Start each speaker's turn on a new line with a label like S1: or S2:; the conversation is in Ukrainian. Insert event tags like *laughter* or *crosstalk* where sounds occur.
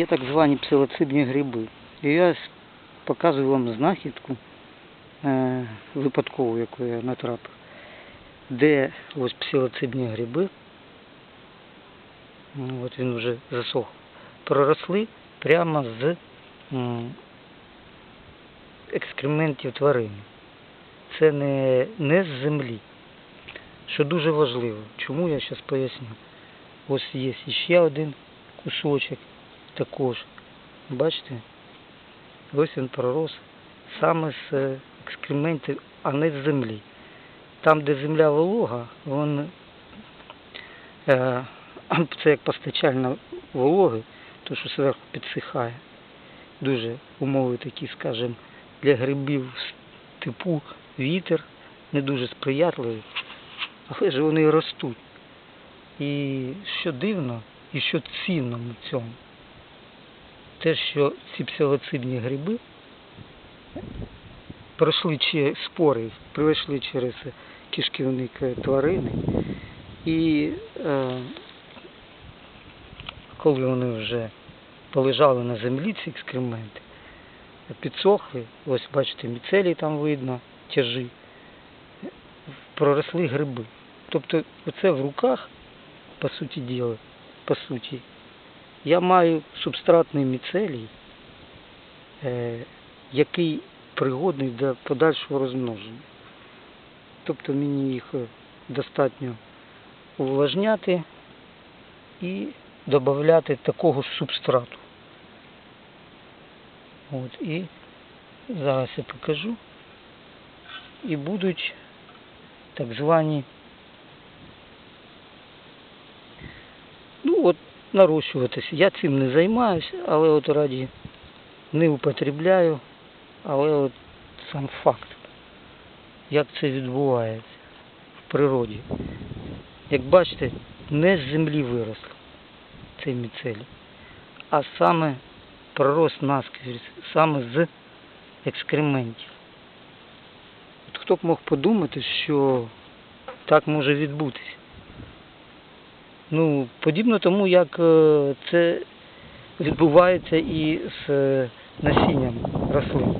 S1: Є так звані псилоцидні гриби. І я показую вам знахідку е, випадкову, яку я натрапив, де ось псилоцидні гриби, ну, от він вже засох, проросли прямо з екскрементів тварин. Це не, не з землі. Що дуже важливо. Чому я зараз поясню. Ось є ще один кусочок також. Бачите? Ось він пророс саме з е, екскрементів, а не з землі. Там, де земля волога, він, е, *clears throat* це як постачальна вологи, то що зверху підсихає. Дуже умови такі, скажімо, для грибів в степу вітер не дуже сприятливий, але ж вони ростуть. І що дивно, і що цінно в цьому, те, що ці псилоцидні гриби пройшли чи спори, пройшли через кишківник тварини, і е, коли вони вже полежали на землі, ці екскременти, підсохли, ось бачите, міцелій там видно, тяжі, проросли гриби. Тобто оце в руках, по суті діла, по суті, я маю субстратний міцелій, е, який пригодний для подальшого розмноження. Тобто мені їх е, достатньо увлажняти і додати такого субстрату. От, і зараз я покажу. І будуть так звані ну от нарощуватися. Я цим не займаюся, але от раді не употребляю, але от сам факт, як це відбувається в природі. Як бачите, не з землі виросло цей міцелій, а саме пророс наскрізь, саме з екскрементів. От хто б мог подумати, що так може відбутися. Ну, подібно тому, як е, це відбувається і з е, насінням рослин.